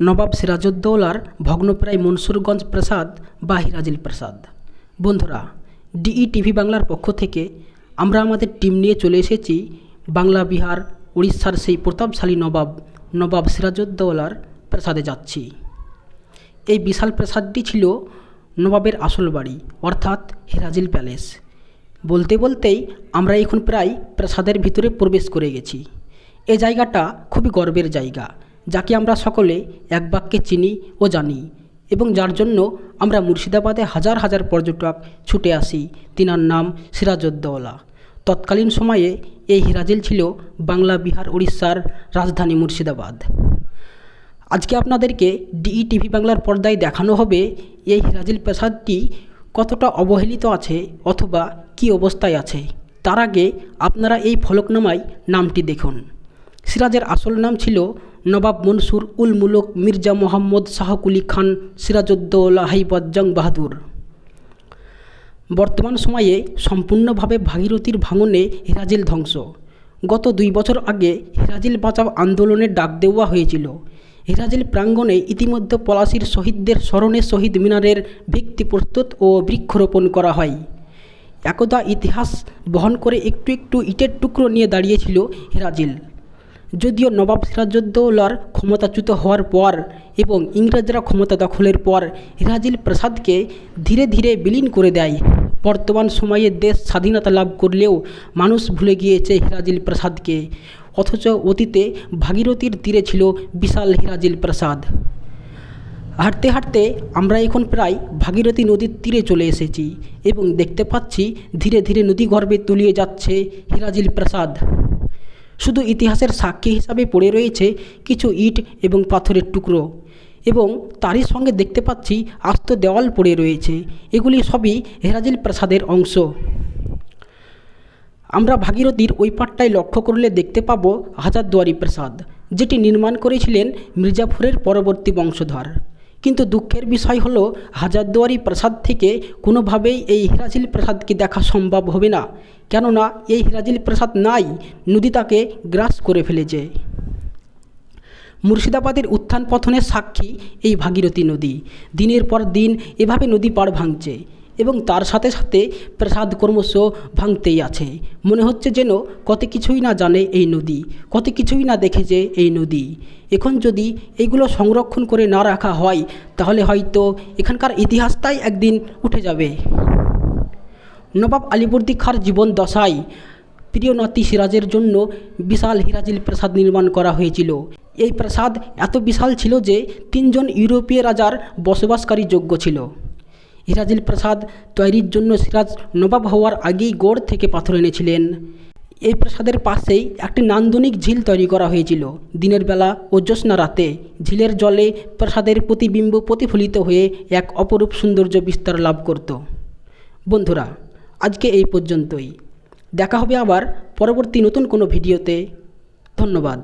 নবাব সিরাজউদ্দৌলার ভগ্নপ্রায় মনসুরগঞ্জ প্রাসাদ বা হিরাজিল প্রাসাদ। বন্ধুরা, ডিই টিভি বাংলার পক্ষ থেকে আমরা আমাদের টিম নিয়ে চলে এসেছি বাংলা, বিহার উড়িষ্যার সেই প্রতাপশালী নবাব নবাব সিরাজউদ্দৌলার প্রাসাদে যাচ্ছি। এই বিশাল প্রাসাদটি ছিল নবাবের আসল বাড়ি, অর্থাৎ হিরাজিল প্যালেস। বলতে বলতেই আমরা এখন প্রায় প্রাসাদের ভিতরে প্রবেশ করে গেছি। এ জায়গাটা খুবই গর্বের জায়গা। যাকে আমরা সকলে এক বাক্যে চিনি ও জানি এবং যার জন্য আমরা মুর্শিদাবাদে হাজার হাজার পর্যটক ছুটে আসি, তিনার নাম সিরাজউদ্দৌলা। তৎকালীন সময়ে এই হিরাজিল ছিল বাংলা, বিহার উড়িষ্যার রাজধানী মুর্শিদাবাদ। আজকে আপনাদেরকে ডিই টিভি বাংলার পর্দায় দেখানো হবে এই হিরাজিল প্রাসাদটি কতটা অবহেলিত আছে অথবা কি অবস্থায় আছে। তার আগে আপনারা এই ফলকনামায় নামটি দেখুন। সিরাজের আসল নাম ছিল নবাব মনসুর উল মুলক মির্জা মোহাম্মদ শাহকুলি খান সিরাজউদ্দৌলা জং বাহাদুর। বর্তমান সময়ে সম্পূর্ণভাবে ভাগীরথীর ভাঙনে হিরাজিল ধ্বংস। গত দুই বছর আগে হিরাজিল বাঁচাও আন্দোলনের ডাক দেওয়া হয়েছিল। হিরাজিল প্রাঙ্গণে ইতিমধ্যে পলাশির শহীদদের স্মরণে শহীদ মিনারের ভিত্তি প্রস্তুত ও বৃক্ষরোপণ করা হয়। একদা ইতিহাস বহন করে একটু একটু ইটের টুকরো নিয়ে দাঁড়িয়েছিল হিরাজিল। যদিও নবাব সিরাজউদ্দৌলার ক্ষমতাচ্যুত হওয়ার পর এবং ইংরেজরা ক্ষমতা দখলের পর হিরাজিল প্রাসাদকে ধীরে ধীরে বিলীন করে দেয়। বর্তমান সময়ে দেশ স্বাধীনতা লাভ করলেও মানুষ ভুলে গিয়েছে হিরাজিল প্রাসাদকে। অথচ অতীতে ভাগীরথীর তীরে ছিল বিশাল হিরাজিল প্রাসাদ। হাঁটতে হাঁটতে আমরা এখন প্রায় ভাগীরথী নদীর তীরে চলে এসেছি এবং দেখতে পাচ্ছি ধীরে ধীরে নদী গর্ভে তলিয়ে যাচ্ছে হিরাজিল প্রাসাদ। শুধু ইতিহাসের সাক্ষী হিসাবে পড়ে রয়েছে কিছু ইট এবং পাথরের টুকরো। এবং তারই সঙ্গে দেখতে পাচ্ছি আস্ত দেওয়াল পড়ে রয়েছে। এগুলি সবই হেরাজিল প্রাসাদের অংশ। আমরা ভাগীরথীর ওই পাটটায় লক্ষ্য করলে দেখতে পাব হাজারদুয়ারি প্রাসাদ, যেটি নির্মাণ করেছিলেন মির্জাফরের পরবর্তী বংশধর। কিন্তু দুঃখের বিষয় হলো, হাজারদুয়ারি প্রাসাদ থেকে কোনোভাবেই এই হিরাজিল প্রাসাদকে দেখা সম্ভব হবে না। কেননা, এই হিরাজিল প্রাসাদ নাই, নদী তাকে গ্রাস করে ফেলেছে। মুর্শিদাবাদের উত্থান পথনের সাক্ষী এই ভাগীরথী নদী। দিনের পর দিন এভাবে নদী পাড় ভাঙছে। এবং তার সাথে সাথে প্রাসাদ ক্রমশ ভাঙতেই আছে। মনে হচ্ছে যেন কত কিছুই না জানে এই নদী, কত কিছুই না দেখেছে এই নদী। এখন যদি এগুলো সংরক্ষণ করে না রাখা হয়, তাহলে হয়তো এখানকার ইতিহাসটাই একদিন উঠে যাবে। নবাব আলিবর্দী খাঁর জীবন দশায় প্রিয় নাতি সিরাজের জন্য বিশাল হিরাজিল প্রাসাদ নির্মাণ করা হয়েছিল। এই প্রাসাদ এত বিশাল ছিল যে তিনজন ইউরোপীয় রাজার বসবাসকারী যোগ্য ছিল। হিরাজিল প্রাসাদ তৈরির জন্য সিরাজ নবাব হওয়ার আগেই গড় থেকে পাথর এনেছিলেন। এই প্রাসাদের পাশেই একটি নান্দনিক ঝিল তৈরি করা হয়েছিল। দিনের বেলা ও জ্যোৎস্না রাতে ঝিলের জলে প্রাসাদের প্রতিবিম্ব প্রতিফলিত হয়ে এক অপরূপ সৌন্দর্য বিস্তার লাভ করত। বন্ধুরা, আজকে এই পর্যন্তই। দেখা হবে আবার পরবর্তী নতুন কোনো ভিডিওতে। ধন্যবাদ।